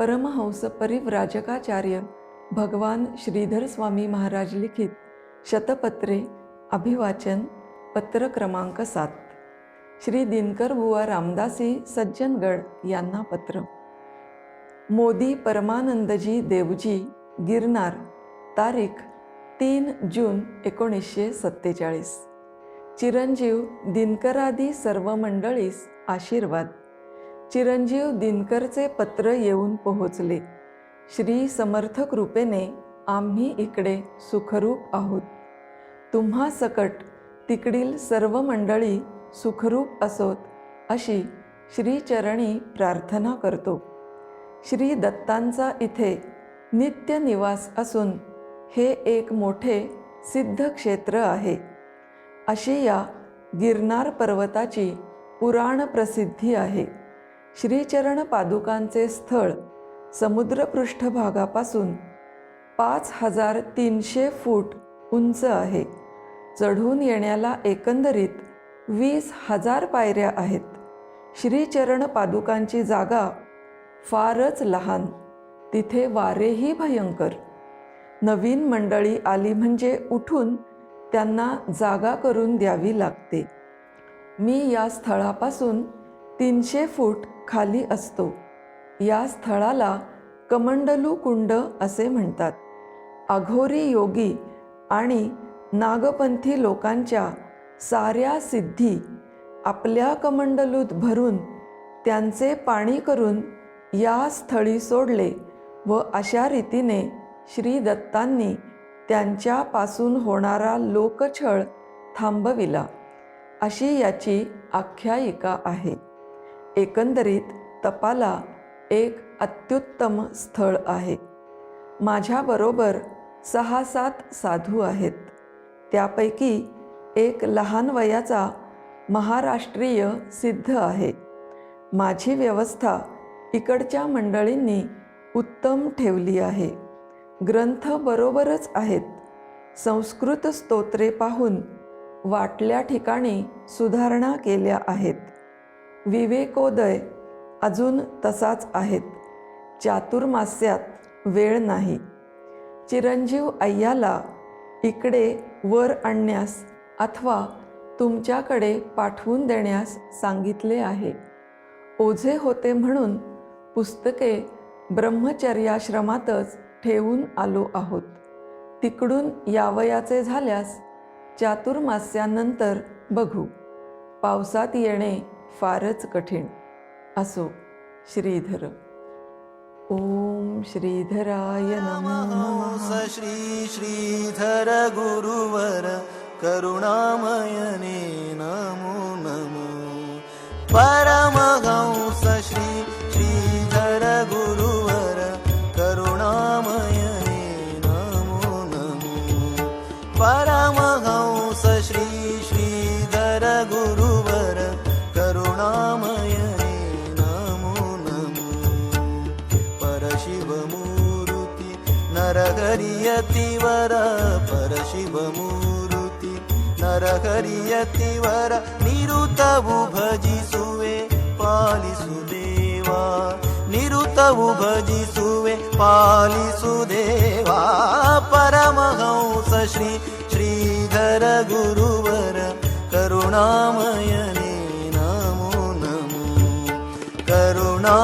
परमहंस परिव्राजकाचार्य भगवान श्रीधर स्वामी महाराज लिखित शतपत्रे अभिवाचन पत्र क्रमांक सात. श्री दिनकर बुवा रामदासी सज्जनगड यांना पत्र. मोदी परमानंदजी देवजी गिरनार तारीख तीन जून एकोणीसशे सत्तेचाळीस. चिरंजीव दिनकरादी सर्व मंडळीस आशीर्वाद. चिरंजीव दिनकरचे पत्र येऊन पोहोचले. श्री समर्थ कृपेने आम्ही इकडे सुखरूप आहोत. तुम्हा सकट तिकडील सर्व मंडळी सुखरूप असोत अशी श्रीचरणी प्रार्थना करतो. श्री दत्तांचा इथे नित्य निवास असून हे एक मोठे सिद्ध क्षेत्र आहे. अशी या गिरनार पर्वताची पुराण प्रसिद्धी आहे. श्रीचरण पादुकांचे स्थळ समुद्रपृष्ठभागापासून पाच हजार तीनशे फूट उंच आहे. चढून येण्याला एकंदरीत वीस हजार पायऱ्या आहेत. श्रीचरण पादुकांची जागा फारच लहान. तिथे वारेही भयंकर. नवीन मंडळी आली म्हणजे उठून त्यांना जागा करून द्यावी लागते. मी या स्थळापासून तीनशे फूट खाली असतो. या स्थळाला कमंडलू कुंड असे म्हणतात. अघोरी योगी आणि नागपंथी लोकांच्या साऱ्या सिद्धी आपल्या कमंडलूत भरून त्यांचे पाणी करून या स्थळी सोडले व अशा रीतीने श्री दत्तांनी त्यांच्यापासून होणारा लोकछळ थांबविला. अशी याची आख्यायिका आहे. एकंदरीत तपाला एक अत्युत्तम स्थळ आहे. माझ्याबरोबर सहा सात साधू आहेत. त्यापैकी एक लहान वयाचा महाराष्ट्रीय सिद्ध आहे. माझी व्यवस्था इकडच्या मंडळींनी उत्तम ठेवली आहे. ग्रंथ बरोबरच आहेत. संस्कृत स्तोत्रे पाहून वाटल्या ठिकाणी सुधारणा केल्या आहेत. विवेकोदय अजून तसाच आहेत. चातुर्मास्यात वेळ नाही. चिरंजीव अय्याला इकडे वर आणण्यास अथवा तुमच्याकडे पाठवून देण्यास सांगितले आहे. ओझे होते म्हणून पुस्तके ब्रह्मचर्याश्रमातच ठेवून आलो आहोत. तिकडून यावयाचे झाल्यास चातुर्मास्यानंतर बघू. पावसात येणे फारच कठीण असो श्रीधर. ओम श्रीधराय नमो नमः. श्री श्रीधर गुरुवर करुणामयने नमो नमो. परमहंस श्री श्रीधर गुरुवर करुणामयने नमो नमो. परमहंस नर हरियति वर परशिवमुरुति नर हरियति वर निरुतबुभजिसुवे पालिसुदेवा निरुतबुभजिसुवे पालिसुदेवा परमहंस श्री श्रीधर गुरुवर करुणामयने नमो नमः। करुणा